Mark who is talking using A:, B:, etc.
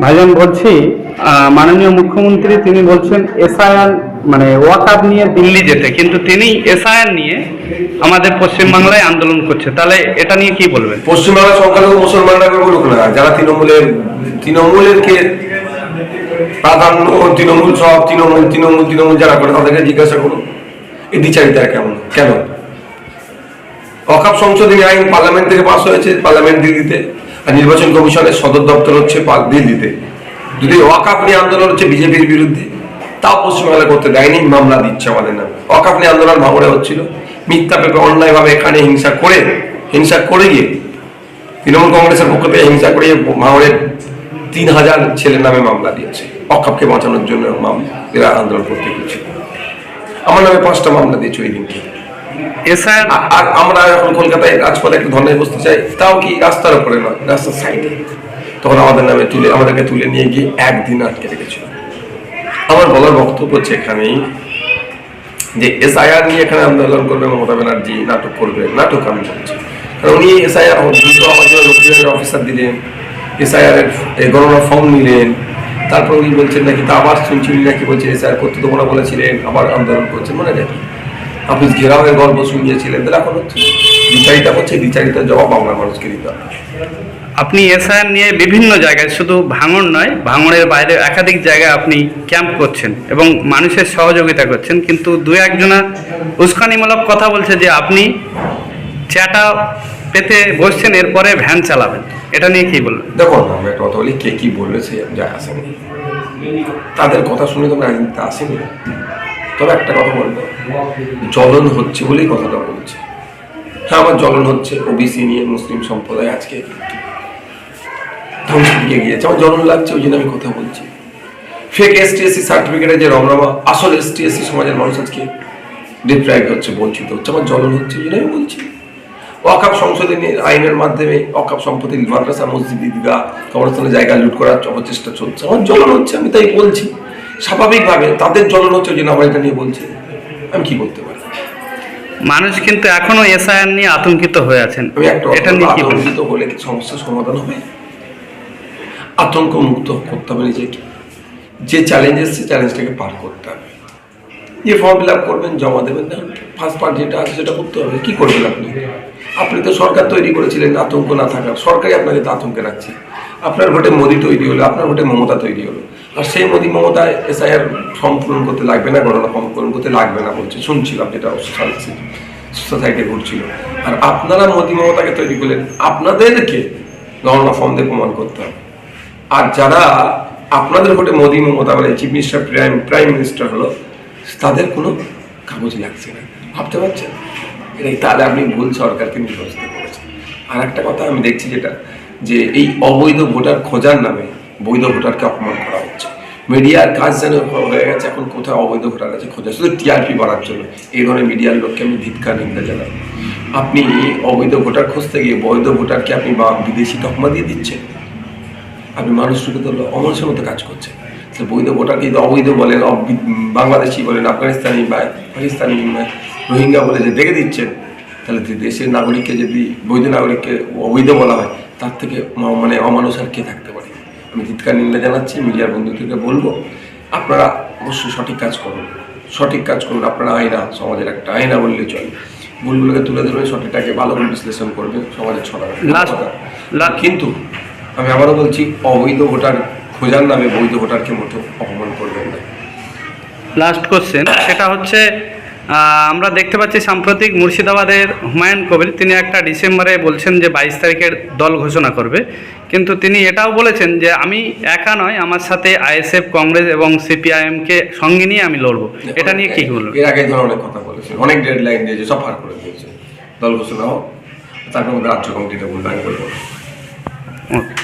A: ভাইজান বলছি মাননীয় মুখ্যমন্ত্রী তিনি বলছেন এসআইআর মানে ওয়াকআপ নিয়ে দিল্লি যেতে, কিন্তু তিনি এসআইআর নিয়ে আমাদের পশ্চিমবাংলায় আন্দোলন করছে। তাহলে এটা নিয়ে কি বলবেন?
B: পশ্চিমবাংলার সংখ্যালঘু মুসলমানরা বলুক না। যারা তৃণমূলের তৃণমূলের কে প্রাধান্য, তৃণমূল সব, তৃণমূল তৃণমূল তৃণমূল যারা করে তাদেরকে জিজ্ঞাসা করুন। এই দ্বিচারিতা কেমন? কেন? অকাপ সংশোধনী আইন পার্লামেন্ট থেকে পাস হয়েছে, পার্লামেন্ট দিল্লিতে। আর নির্বাচন কমিশনের সদর দপ্তর হচ্ছে পাক দিল্লিতে। যদি ওয়াকাপ নিয়ে আন্দোলন হচ্ছে বিজেপির বিরুদ্ধে, তাও পশ্চিমবাংলা করতে দেয়নি, মামলা দিচ্ছে আমাদের নামে। ওয়াকাপ নিয়ে আন্দোলন ভাঙড়ে হচ্ছিল। মিথ্যা পেপে অন্যায়ভাবে এখানে হিংসা করে হিংসা করে গিয়ে তৃণমূল কংগ্রেসের পক্ষ থেকে হিংসা করে ভাঙড়ের তিন হাজার ছেলের নামে মামলা দিয়েছে। অকাপকে বাঁচানোর জন্য মামলা এরা আন্দোলন করতে গিয়েছিল। আমার নামে পাঁচটা মামলা দিয়েছে ওই আ- আর আমরা এখন কলকাতায় রাজপথে একটা ধর্নায় বসতে চাই, তাও কি রাস্তার উপরে রাস্তার সাইডে তখন আমাদের নামে তুলে, আমাদেরকে তুলে নিয়ে গিয়ে একদিন আটকে রেখেছিল। আমার বলার বক্তব্য হচ্ছে এখানেই যে এসআইআর নিয়ে এখানে আন্দোলন করবে মমতা ব্যানার্জি, নাটক করবে, নাটক আমি কারণ উনি এসআইআর দ্রুত জন্য অফিসার দিলেন এসআইআর এর গণনা ফর্ম নিলেন। তারপর উনি বলছেন নাকি তা আবার শুনছি উনি নাকি বলছে এসআইআর করতে না বলেছিলেন, আবার আন্দোলন করছেন মনে নাকি অফিস ঘেরাওয়ের গল্প শুনিয়েছিলেন তাহলে এখন হচ্ছে বিচারিতা করছে বিচারিতার জবাব বাংলার মানুষকে দিতে হবে।
A: আপনি এসআইআর নিয়ে বিভিন্ন জায়গায় শুধু ভাঙড় নয় ভাঙড়ের বাইরে একাধিক জায়গায় আপনি ক্যাম্প করছেন এবং মানুষের সহযোগিতা করছেন কিন্তু দু একজনা উস্কানিমূলক কথা বলছে যে আপনি চ্যাটা পেতে বসছেন এরপরে ভ্যান চালাবেন। এটা নিয়ে কি বলবেন
B: দেখো আমি একটা কথা বলি কে কি বলবে সে যায় আসেনি তাদের কথা শুনে তো রাজনীতিতে আসেনি? তবে একটা কথা বলব। জ্বলন হচ্ছে বলেই কথাটা বলছে। হ্যাঁ আমার জ্বলন হচ্ছে। ওবিসি নিয়ে মুসলিম সম্প্রদায় আজকে ধ্বংসের দিকে গিয়েছে। আমার জ্বলন লাগছে, ওই জন্য আমি কথা বলছি। ফেক এস টি এসসি সার্টিফিকেটে যে রমরমা, আসল এস টি এসসি সমাজের মানুষ আজকে ডিপ্রাইভ হচ্ছে, বঞ্চিত হচ্ছে। আমার জ্বলন হচ্ছে, ওই জন্য আমি বলছি। ওয়াকাপ সংশোধনী আইনের মাধ্যমে ওয়াকাপ সম্পত্তি মাদ্রাসা, মসজিদ, ঈদগাহ, কবরস্থানের জায়গা লুট করার অপচেষ্টা চলছে। আমার জ্বলন হচ্ছে, আমি তাই বলছি। স্বাভাবিকভাবে তাদের জ্বলন হচ্ছে ওই এটা নিয়ে বলছি। আমি কি করতে পারি?
A: মানুষ কিন্তু এখনও এসআইআর নিয়ে আতঙ্কিত হয়ে আছেন। এটা নিয়ে কি
B: আতঙ্কিত হলে কি সমস্যার সমাধান হবে? আতঙ্ক মুক্ত করতে হবে নিজেকে। যে চ্যালেঞ্জ এসছে চ্যালেঞ্জটাকে পার করতে হবে। যে ফর্ম ফিল আপ করবেন জমা দেবেন না। ফার্স্ট পার্ট যেটা আছে সেটা করতে হবে। কি করবেন আপনি? আপনি তো সরকার তৈরি করেছিলেন আতঙ্ক না থাকার। সরকারই আপনাকে তো আতঙ্কে রাখছে। আপনার ভোটে মোদি তৈরি হলো আপনার ভোটে মমতা তৈরি হলো। আর সেই মোদি মমতা এসআইআর ফর্ম পূরণ করতে লাগবে না, গণনা ফর্ম পূরণ করতে লাগবে না বলছে। শুনছিলাম যেটা সোসাইটি ঘুরছিল। আর আপনারা মোদি মমতাকে তৈরি করলেন, আপনাদেরকে গণনা ফর্ম দিয়ে প্রমাণ করতে হবে। আর যারা আপনাদের ভোটে মোদি মমতা মানে chief minister, prime prime minister হলো, তাদের কোনো কাগজ লাগছে না। ভাবতে পারছেন? এটাই তাহলে আপনি ভুল সরকারকে নির্বাচিত করেছেন। আর একটা কথা আমি দেখছি যেটা, যে এই অবৈধ ভোটার খোঁজার নামে বৈধ ভোটারকে অপমান করা হচ্ছে। মিডিয়ার কাজ যেন হয়ে গেছে, এখন কোথায় অবৈধ ভোটার আছে খোঁজা? শুধু টিআরপি বাড়ার জন্য। এই ধরনের মিডিয়ার লোককে আমি ধিৎকার, নিন্দা জানাই। আপনি অবৈধ ভোটার খুঁজতে গিয়ে বৈধ ভোটারকে আপনি বা বিদেশি তকমা দিয়ে দিচ্ছেন? আপনি মানুষকে তো অমানুষের মতো কাজ করছেন। তো বৈধ ভোটারকে যদি অবৈধ বলেন বাংলাদেশি বলেন, আফগানিস্তানি বা পাকিস্তানি রোহিঙ্গা বলে যে দেখে দিচ্ছেন, তাহলে দেশের নাগরিককে যদি বৈধ নাগরিককে অবৈধ বলা হয়, তার থেকে মানে অমানুষ আর কে থাকতে পারে? আমি চিৎকার নিন্দা জানাচ্ছি মিডিয়ার বন্ধুদেরকে বলব আপনারা অবশ্যই সঠিক কাজ করুন। সঠিক কাজ করুন আপনারা আয়না সমাজের একটা আয়না বললে চলে। ভুলগুলোকে তুলে ধরবেন সঠিকটাকে ভালো করে বিশ্লেষণ করবে সমাজে ছড়াবে কিন্তু আমি আবারও বলছি অবৈধ ভোটার খোঁজার নামে বৈধ ভোটারকে মোটেও অপমান করবেন না।
A: লাস্ট কোশ্চেন সেটা হচ্ছে আমরা দেখতে পাচ্ছি সাম্প্রতিক মুর্শিদাবাদের হুমায়ুন কবির। তিনি একটা ডিসেম্বরে বলছেন যে বাইশ তারিখের দল ঘোষণা করবে। কিন্তু তিনি এটাও বলেছেন যে আমি একা নয় আমার সাথে আইএসএফ কংগ্রেস এবং সিপিআইএম কে সঙ্গে নিয়ে আমি লড়বো। এটা নিয়ে কি বলব
B: এর আগে ধর অনেক কথা বলেছেন অনেক ডেড লাইন দিয়েছে সব পার করে দিয়েছে। দল ঘোষণা হোক তারপর রাজ্য কমিটিটা বলব
A: ওকে।